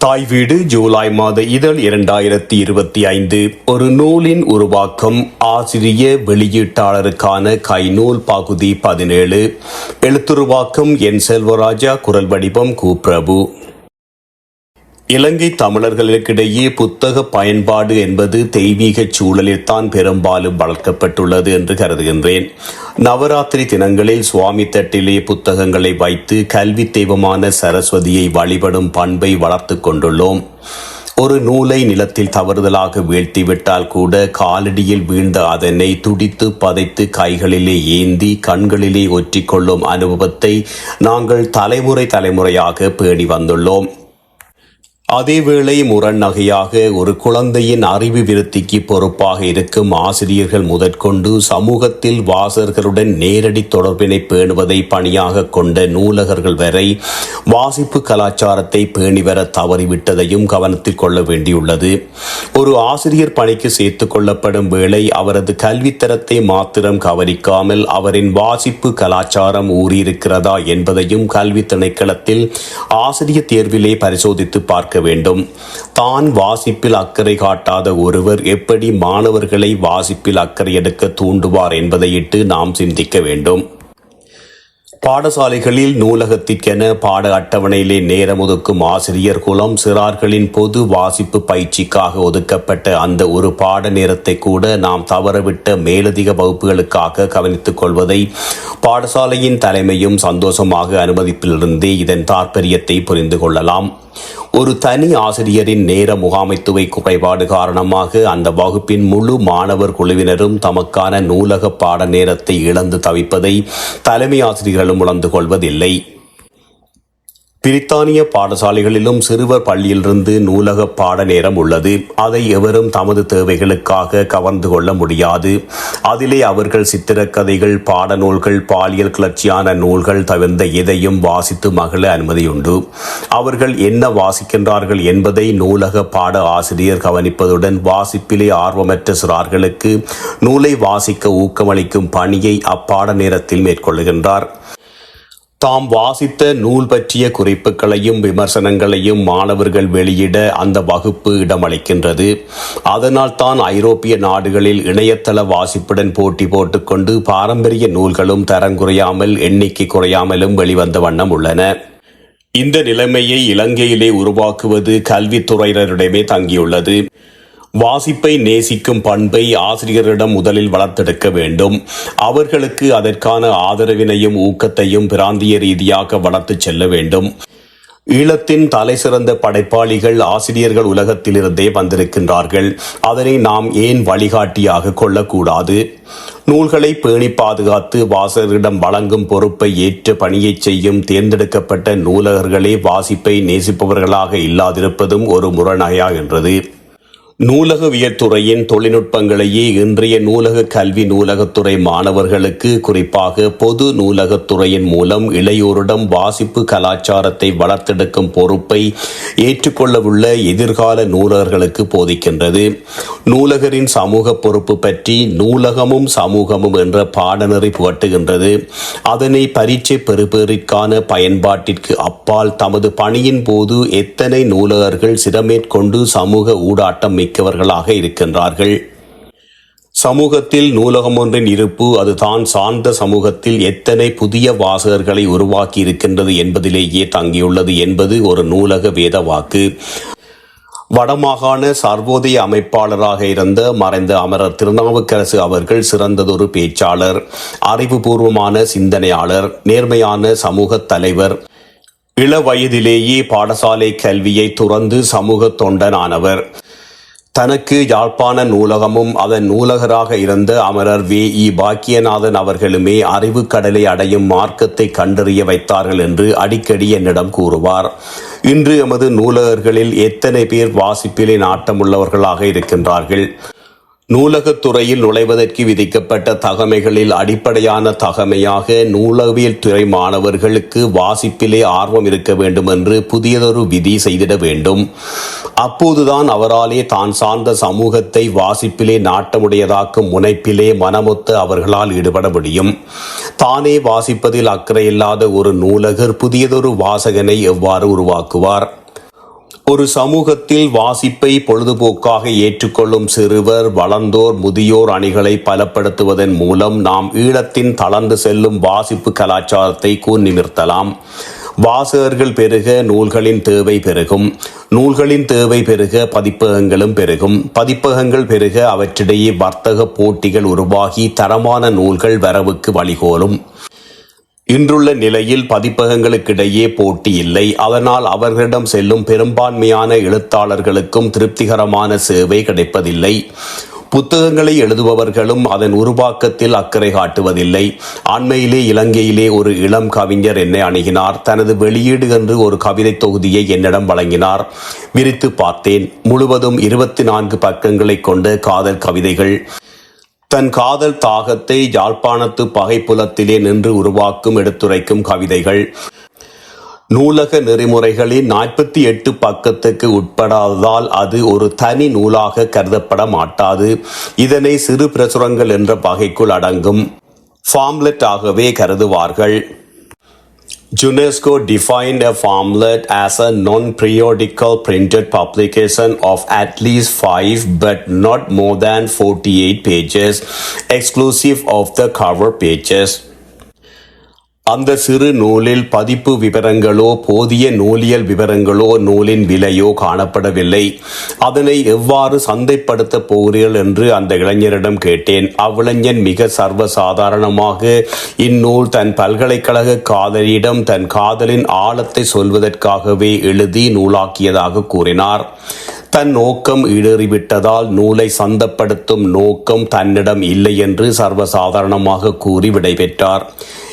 தாய் வீடு ஜூலை மாத இதழ் இரண்டாயிரத்தி இருபத்தி ஐந்து. ஒரு நூலின் உருவாக்கம் ஆசிரிய வெளியீட்டாளருக்கான கைநூல் பகுதி பதினேழு. எழுத்துருவாக்கம் என் செல்வராஜா குரல் வடிவம் கூப்பிரபு பிரபு. இலங்கை தமிழர்களுக்கிடையே புத்தக பயன்பாடு என்பது தெய்வீக சூழலில்தான் பெரும்பாலும் வளர்க்கப்பட்டுள்ளது என்று கருதுகின்றேன். நவராத்திரி தினங்களில் சுவாமி தட்டிலே புத்தகங்களை வைத்து கல்வி தெய்வமான சரஸ்வதியை வழிபடும் பண்பை வளர்த்து கொண்டுள்ளோம். ஒரு நூலை நிலத்தில் தவறுதலாக வீழ்த்திவிட்டால் கூட காலடியில் வீழ்ந்த அதனை துடித்து பதைத்து கைகளிலே ஏந்தி கண்களிலே ஒற்றிக்கொள்ளும் அனுபவத்தை நாங்கள் தலைமுறை தலைமுறையாக பேணி வந்துள்ளோம். அதேவேளை முரண்நகையாக ஒரு குழந்தையின் அறிவு விருத்திக்கு பொறுப்பாக இருக்கும் ஆசிரியர்கள் முதற்கொண்டு சமூகத்தில் வாசகர்களுடன் நேரடி தொடர்பினை பேணுவதை பணியாக கொண்ட நூலகர்கள் வரை வாசிப்பு கலாச்சாரத்தை பேணி வர தவறிவிட்டதையும் கவனத்தில் கொள்ள வேண்டியுள்ளது. ஒரு ஆசிரியர் பணிக்கு சேர்த்துக் கொள்ளப்படும் வேளை அவரது கல்வித்தரத்தை மாத்திரம் கவனிக்காமல் அவரின் வாசிப்பு கலாச்சாரம் ஊறியிருக்கிறதா என்பதையும் கல்வி திணைக்களத்தில் ஆசிரியர் தேர்விலே பரிசோதித்து பார்க்க வேண்டும். தான் வாசிப்பில் அக்கறை காட்டாத ஒருவர் எப்படி மாணவர்களை வாசிப்பில் அக்கறை எடுக்க தூண்டுவார் என்பதையிட்டு நாம் சிந்திக்க வேண்டும். பாடசாலைகளில் நூலகத்திற்கென பாட அட்டவணையிலே நேரம் ஒதுக்கும் ஆசிரியர் குலம் சிறார்களின் பொது வாசிப்பு பயிற்சிக்காக ஒதுக்கப்பட்ட அந்த ஒரு பாட நேரத்தை கூட நாம் தவறவிட்ட மேலதிக வகுப்புகளுக்காக கவனித்துக் கொள்வதை பாடசாலையின் தலைமையும் சந்தோஷமாக அனுமதிப்பிலிருந்தே இதன் தாற்பயத்தை புரிந்து கொள்ளலாம். ஒரு தனி ஆசிரியரின் நேர முகாமைத்துவை குறைபாடு காரணமாக அந்த வகுப்பின் முழு மாணவர் குழுவினரும் தமக்கான நூலக பாட நேரத்தை இழந்து தவிப்பதை தலைமை ஆசிரியர்களும் உணர்ந்து கொள்வதில்லை. பிரித்தானிய பாடசாலைகளிலும் சிறுவர் பள்ளியிலிருந்து நூலக பாட நேரம் உள்ளது. அதை எவரும் தமது தேவைகளுக்காக கவர்ந்து கொள்ள முடியாது. அதிலே அவர்கள் சித்திரக்கதைகள் பாடநூல்கள் பாலியல் கிளர்ச்சியான நூல்கள் தவிர்ந்த எதையும் வாசித்து மகிழ அனுமதியுண்டு. அவர்கள் என்ன வாசிக்கின்றார்கள் என்பதை நூலக பாட ஆசிரியர் கவனிப்பதுடன் வாசிப்பிலே ஆர்வமற்ற சிறார்களுக்கு நூலை வாசிக்க ஊக்கமளிக்கும் பணியை அப்பாட நேரத்தில் மேற்கொள்கின்றார் தாம் வாசித்த நூல் பற்றிய குறிப்புகளையும் விமர்சனங்களையும் மாணவர்கள் வெளியிட அந்த வகுப்பு இடமளிக்கின்றது. அதனால் தான் ஐரோப்பிய நாடுகளில் இணையதள வாசிப்புடன் போட்டி போட்டுக்கொண்டு பாரம்பரிய நூல்களும் தரங்குறையாமல் எண்ணிக்கை குறையாமலும் வெளிவந்த வண்ணம் உள்ளன. இந்த நிலைமையை இலங்கையிலே உருவாக்குவது கல்வித்துறையினரிடமே தங்கியுள்ளது. வாசிப்பை நேசிக்கும் பண்பை ஆசிரியரிடம் முதலில் வளர்த்தெடுக்க வேண்டும். அவர்களுக்கு அதற்கான ஆதரவினையும் ஊக்கத்தையும் பிராந்திய ரீதியாக வளர்த்து செல்ல வேண்டும். ஈழத்தின் தலைசிறந்த படைப்பாளிகள் ஆசிரியர்கள் உலகத்திலிருந்தே வந்திருக்கின்றார்கள். அதனை நாம் ஏன் வழிகாட்டியாக கொள்ளக்கூடாது? நூல்களை பேணி பாதுகாத்து வாசகரிடம் வழங்கும் பொறுப்பை ஏற்ற பணியை செய்யும் தேர்ந்தெடுக்கப்பட்ட நூலகர்களே வாசிப்பை நேசிப்பவர்களாக இல்லாதிருப்பதும் ஒரு முரணாயாகின்றது நூலகவியத்துறையின் தொழில்நுட்பங்களையே இன்றைய நூலக கல்வி நூலகத்துறை மாணவர்களுக்கு குறிப்பாக பொது நூலகத்துறையின் மூலம் இளையோரிடம் வாசிப்பு கலாச்சாரத்தை வளர்த்தெடுக்கும் பொறுப்பை ஏற்றுக்கொள்ளவுள்ள எதிர்கால நூலகர்களுக்கு போதிக்கின்றது. நூலகரின் சமூக பொறுப்பு பற்றி நூலகமும் சமூகமும் என்ற பாடநெறி புகட்டுகின்றது. அதனை பரீட்சை பெறுபேறிற்கான பயன்பாட்டிற்கு அப்பால் தமது பணியின் போது எத்தனை நூலகர்கள் சிரமேற்கொண்டு சமூக ஊடாட்டம் மிக்கவர்களாக இருக்கின்றார்கள். சமூகத்தில் நூலகம் ஒன்றின் இருப்பு அது தான் சார்ந்த சமூகத்தில் எத்தனை புதிய வாசகர்களை உருவாக்கி இருக்கின்றது என்பதிலேயே தங்கியுள்ளது என்பது ஒரு நூலக வேத வாக்கு. வடமாகாண சர்வோதய அமைப்பாளராக இருந்த மறைந்த அமரர் திருநாவுக்கரசு அவர்கள் சிறந்ததொரு பேச்சாளர் அறிவுபூர்வமான சிந்தனையாளர் நேர்மையான சமூக தலைவர் இள வயதிலேயே பாடசாலை கல்வியை துறந்து சமூக தொண்டனானவர். தனக்கு யாழ்ப்பாண நூலகமும் அதன் நூலகராக இருந்த அமரர் வே. இ. பாக்கியநாதன் அவர்களுமே அறிவு கடலை அடையும் மார்க்கத்தை கண்டறிய வைத்தார்கள் என்று அடிக்கடி என்னிடம் கூறுவார். இன்று எமது நூலகர்களில் எத்தனை பேர் வாசிப்பிலே நாட்டமுள்ளவர்களாக இருக்கின்றார்கள்? நூலகத்துறையில் நுழைவதற்கு விதிக்கப்பட்ட தகமைகளில் அடிப்படையான தகமையாக நூலகவியல் துறை மாணவர்களுக்கு வாசிப்பிலே ஆர்வம் இருக்க வேண்டும் என்று புதியதொரு விதி செய்திட வேண்டும். அப்போதுதான் அவராலே தான் சார்ந்த சமூகத்தை வாசிப்பிலே நாட்டமுடையதாக்கும் முனைப்பிலே மனமொத்த அவர்களால் ஈடுபட முடியும். தானே வாசிப்பதில் அக்கறையில்லாத ஒரு நூலகர் புதியதொரு வாசகனை எவ்வாறு உருவாக்குவார்? ஒரு சமூகத்தில் வாசிப்பை பொழுதுபோக்காக ஏற்றுக்கொள்ளும் சிறுவர் வளர்ந்தோர் முதியோர் அணிகளை பலப்படுத்துவதன் மூலம் நாம் ஈழத்தின் தளர்ந்து செல்லும் வாசிப்பு கலாச்சாரத்தை கூர் நிமிர்த்தலாம் வாசகர்கள் பெருக நூல்களின் தேவை பெருகும். நூல்களின் தேவை பெருக பதிப்பகங்களும் பெருகும். பதிப்பகங்கள் பெருக அவற்றிடையே வர்த்தக போட்டிகள் உருவாகி தரமான நூல்கள் வரவுக்கு வழிகோலும். இன்றுள்ள நிலையில் பதிப்பகங்களுக்கிடையே போட்டி இல்லை. அதனால் அவர்களிடம் செல்லும் பெரும்பான்மையான எழுத்தாளர்களுக்கும் திருப்திகரமான சேவை கிடைப்பதில்லை. புத்தகங்களை எழுதுபவர்களும் அதன் உருவாக்கத்தில் அக்கறை காட்டுவதில்லை. அண்மையிலே இலங்கையிலே ஒரு இளம் கவிஞர் என்னை அணுகினார். தனது வெளியீடு என்று ஒரு கவிதை தொகுதியை என்னிடம் வழங்கினார். விரித்து பார்த்தேன். முழுவதும் இருபத்தி நான்கு பக்கங்களை கொண்ட காதல் கவிதைகள். தன் காதல் தாகத்தை யாழ்ப்பாணத்து பகைப்புலத்திலே நின்று உருவாக்கும் எடுத்துரைக்கும் கவிதைகள். நூலக நெறிமுறைகளின் நாற்பத்தி எட்டு பக்கத்துக்கு உட்படாததால் அது ஒரு தனி நூலாக கருதப்பட மாட்டாது. இதனை சிறு பிரசுரங்கள் என்ற வகைக்குள் அடங்கும். ஃபார்ம்லெட் ஆகவே கருதுவார்கள். UNESCO defined a farmlet as a non-periodical printed publication of at least 5 but not more than 48 pages, exclusive of the cover pages. அந்த சிறு நூலில் பதிப்பு விவரங்களோ போதிய நூலியல் விவரங்களோ நூலின் விலையோ காணப்படவில்லை. அதனை எவ்வாறு சந்தைப்படுத்த போகிறீர்கள் என்று அந்த இளைஞரிடம் கேட்டேன். அவ்விளைஞன் மிக சர்வசாதாரணமாக இந்நூல் தன் பல்கலைக்கழக காதலியிடம் தன் காதலின் ஆழத்தை சொல்வதற்காகவே எழுதி நூலாக்கியதாக கூறினார். தன் நோக்கம் ஈடேறிவிட்டதால் நூலை சந்தப்படுத்தும் நோக்கம் தன்னிடம் இல்லை என்று சர்வசாதாரணமாக கூறி விடைபெற்றார்.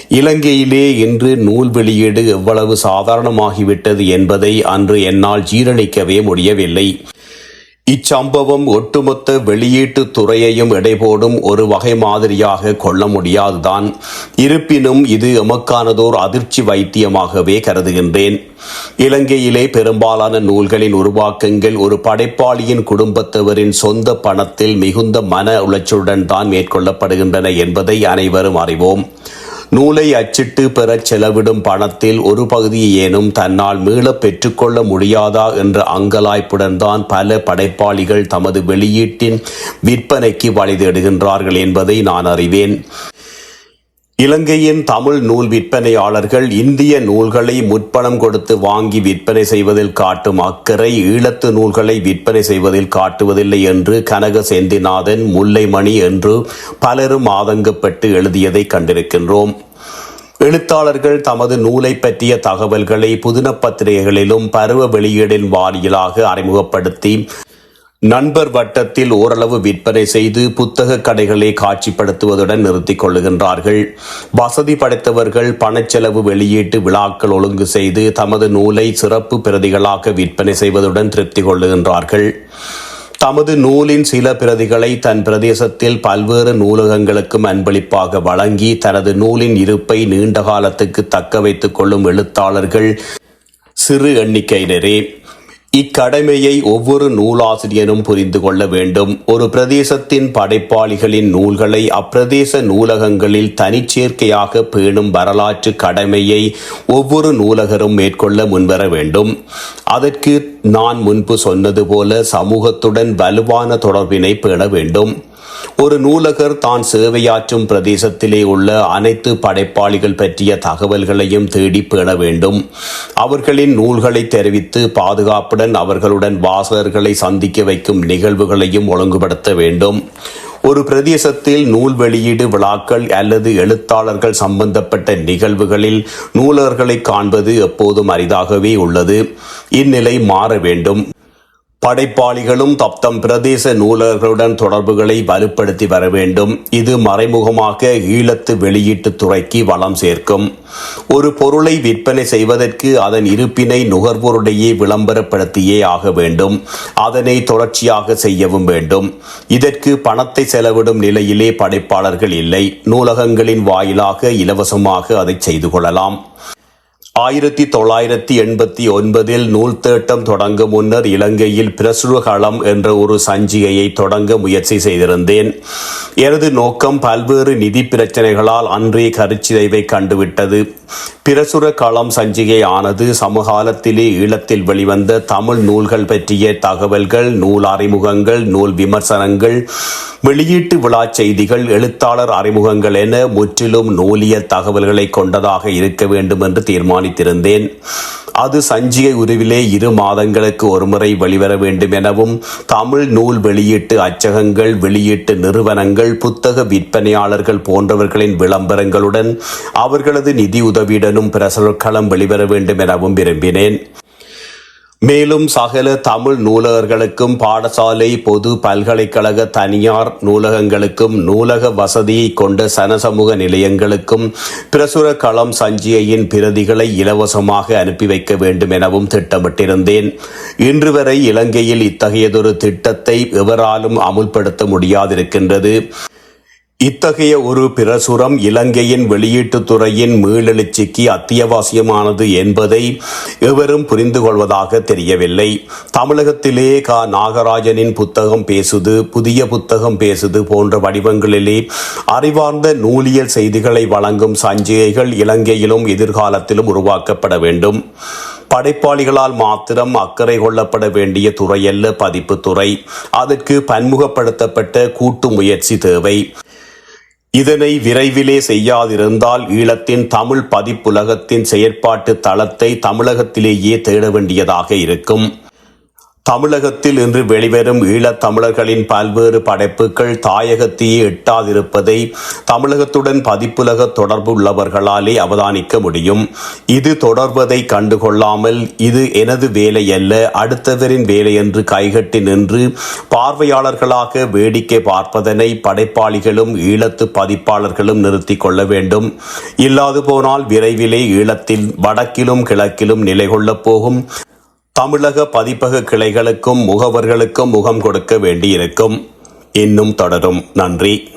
இலங்கையிலே இன்று நூல் வெளியீடு எவ்வளவு சாதாரணமாகிவிட்டது என்பதை அன்று என்னால் ஜீரணிக்கவே முடியவில்லை. இச்சம்பவம் ஒட்டுமொத்த வெளியீட்டு துறையையும் எடைபோடும் ஒரு வகை மாதிரியாக கொள்ள முடியாதுதான். இருப்பினும் இது எமக்கானதோர் அதிர்ச்சி வைத்தியமாகவே கருதுகின்றேன். இலங்கையிலே பெரும்பாலான நூல்களின் உருவாக்கங்கள் ஒரு படைப்பாளியின் குடும்பத்தவரின் சொந்த பணத்தில் மிகுந்த மன உளைச்சலுடன் தான் மேற்கொள்ளப்படுகின்றன என்பதை அனைவரும் அறிவோம். நூலை அச்சிட்டு பெறச் செலவிடும் பணத்தில் ஒரு பகுதியை ஏனும் தன்னால் மீளப் பெற்றுக்கொள்ள முடியாதா என்ற அங்கலாய்ப்புடன் தான் பல படைப்பாளிகள் தமது வெளியீட்டின் விற்பனைக்கு வழி தேடுகின்றார்கள் என்பதை நான் அறிவேன். இலங்கையின் தமிழ் நூல் விற்பனையாளர்கள் இந்திய நூல்களை முற்பணம் கொடுத்து வாங்கி விற்பனை செய்வதில் காட்டும் அக்கறை ஈழத்து நூல்களை விற்பனை செய்வதில் காட்டுவதில்லை என்று கனக செந்திநாதன் முல்லைமணி என்று பலரும் ஆதங்கப்பட்டு எழுதியதை கண்டிருக்கின்றோம். எழுத்தாளர்கள் தமது நூலை பற்றிய தகவல்களை புதின பத்திரிகைகளிலும் பருவ வெளியீடின் வாயிலாக அறிமுகப்படுத்தி நண்பர் வட்டத்தில் ஓரளவு விற்பனை செய்து புத்தக கடைகளை காட்சிப்படுத்துவதுடன் நிறுத்திக் கொள்ளுகின்றார்கள். வசதி படைத்தவர்கள் பணச்செலவு வெளியீட்டு விழாக்கள் ஒழுங்கு செய்து தமது நூலை சிறப்பு பிரதிகளாக விற்பனை செய்வதுடன் திருப்தி கொள்ளுகின்றார்கள். தமது நூலின் சில பிரதிகளை தன் பிரதேசத்தில் பல்வேறு நூலகங்களுக்கும் அன்பளிப்பாக வழங்கி தனது நூலின் இருப்பை நீண்ட காலத்துக்கு தக்க வைத்துக் கொள்ளும் எழுத்தாளர்கள் சிறு எண்ணிக்கையினரே. இக்கடமையை ஒவ்வொரு நூலாசிரியரும் புரிந்து கொள்ள வேண்டும். ஒரு பிரதேசத்தின் படைப்பாளிகளின் நூல்களை அப்பிரதேச நூலகங்களில் தனிச்சேர்க்கையாக பேணும் வரலாற்று கடமையை ஒவ்வொரு நூலகரும் மேற்கொள்ள முன்வர வேண்டும். அதற்கு நான் முன்பு சொன்னது போல சமூகத்துடன் வலுவான தொடர்பினை பேண வேண்டும். ஒரு நூலகர் தான் சேவையாற்றும் பிரதேசத்திலே உள்ள அனைத்து படைப்பாளிகள் பற்றிய தகவல்களையும் தேடி பேண வேண்டும். அவர்களின் நூல்களை தெரிவித்து பாதுகாப்புடன் அவர்களுடன் வாசகர்களை சந்திக்க வைக்கும் நிகழ்வுகளையும் ஒழுங்குபடுத்த வேண்டும். ஒரு பிரதேசத்தில் நூல் வெளியீடு விழாக்கள் அல்லது எழுத்தாளர்கள் சம்பந்தப்பட்ட நிகழ்வுகளில் நூலர்களை காண்பது எப்போதும் அரிதாகவே உள்ளது. இந்நிலை மாற வேண்டும். படைப்பாளிகளும் தப்தம் பிரதேச நூலகர்களுடன் தொடர்புகளை வலுப்படுத்தி வர வேண்டும். இது மறைமுகமாக ஈழத்து வெளியீட்டு துறைக்கு வளம் சேர்க்கும். ஒரு பொருளை விற்பனை செய்வதற்கு அதன் இருப்பினை நுகர்வோருடையே விளம்பரப்படுத்தியே ஆக வேண்டும். அதனை தொடர்ச்சியாக செய்யவும் வேண்டும். இதற்கு பணத்தை செலவிடும் நிலையிலே படைப்பாளர்கள் இல்லை. நூலகங்களின் வாயிலாக இலவசமாக அதை செய்து கொள்ளலாம். ஆயிரத்தி தொள்ளாயிரத்தி எண்பத்தி ஒன்பதில் நூல் தேட்டம் தொடங்கும் முன்னர் இலங்கையில் பிரசுரகளம் என்ற ஒரு சஞ்சிகையை தொடங்க முயற்சி செய்திருந்தேன். எனது நோக்கம் பல்வேறு நிதி பிரச்சனைகளால் அன்றே கருச்சிதைவை கண்டுவிட்டது. பிரசுர களம் சஞ்சிகை ஆனது சமகாலத்திலே ஈழத்தில் வெளிவந்த தமிழ் நூல்கள் பற்றிய தகவல்கள் நூல் அறிமுகங்கள் நூல் விமர்சனங்கள் வெளியீட்டு விழா செய்திகள் எழுத்தாளர் அறிமுகங்கள் என முற்றிலும் நூலியல் தகவல்களை கொண்டதாக இருக்க வேண்டும் என்று தீர்மானித்திருந்தேன் அது சஞ்சிகை உருவிலே இரு மாதங்களுக்கு ஒருமுறை வெளிவர வேண்டும் எனவும் தமிழ் நூல் வெளியீட்டு அச்சகங்கள் வெளியீட்டு நிறுவனங்கள் புத்தக விற்பனையாளர்கள் போன்றவர்களின் விளம்பரங்களுடன் அவர்களது நிதி உதவியுடனும் பிரசுரக்களம் வெளிவர வேண்டும் எனவும் விரும்பினேன். மேலும் சகல தமிழ் நூலகர்களுக்கும் பாடசாலை பொது பல்கலைக்கழக தனியார் நூலகங்களுக்கும் நூலக வசதியை கொண்ட சனசமூக நிலையங்களுக்கும் பிரசுர களம் சஞ்சிகையின் பிரதிகளை இலவசமாக அனுப்பி வைக்க வேண்டும் எனவும் திட்டமிட்டிருந்தேன். இன்று வரை இலங்கையில் இத்தகையதொரு திட்டத்தை எவராலும் அமுல்படுத்த முடியாதிருக்கின்றது. இத்தகைய ஒரு பிரசுரம் இலங்கையின் வெளியீட்டுத்துறையின் மீளெழுச்சிக்கு அத்தியாவசியமானது என்பதை எவரும் புரிந்து கொள்வதாக தெரியவில்லை. தமிழகத்திலே க. நாகராஜனின் புத்தகம் பேசுது புதிய புத்தகம் பேசுது போன்ற வடிவங்களிலே அறிவார்ந்த நூலியல் செய்திகளை வழங்கும் சஞ்சிகைகள் இலங்கையிலும் எதிர்காலத்திலும் உருவாக்கப்பட வேண்டும். படைப்பாளிகளால் மாத்திரம் அக்கறை கொள்ளப்பட வேண்டிய துறையல்ல பதிப்பு துறை. அதற்கு பன்முகப்படுத்தப்பட்ட கூட்டு முயற்சி தேவை. இதனை விரைவிலே செய்யாதிருந்தால் ஈழத்தின் தமிழ் பதிப்புலகத்தின் செயற்பாட்டு தளத்தை தமிழகத்திலேயே தேட வேண்டியதாக இருக்கும். தமிழகத்தில் இன்று வெளிவரும் ஈழத் தமிழர்களின் பல்வேறு படைப்புகள் தாயகத்தையே எட்டாதிருப்பதை தமிழகத்துடன் பதிப்புலக தொடர்பு உள்ளவர்களாலே அவதானிக்க முடியும். இது தொடர்வதை கண்டுகொள்ளாமல் இது எனது வேலை அல்ல அடுத்தவரின் வேலை என்று கைகட்டி நின்று பார்வையாளர்களாக வேடிக்கை பார்ப்பதனை படைப்பாளிகளும் ஈழத்து பதிப்பாளர்களும் நிறுத்தி கொள்ள வேண்டும். இல்லாது போனால் விரைவிலே ஈழத்தில் வடக்கிலும் கிழக்கிலும் நிலை கொள்ளப் போகும். தமிழக பதிப்பக கிளைகளுக்கும் முகவர்களுக்கும் முகம் கொடுக்க வேண்டியிருக்கும். இன்னும் தொடரும். நன்றி.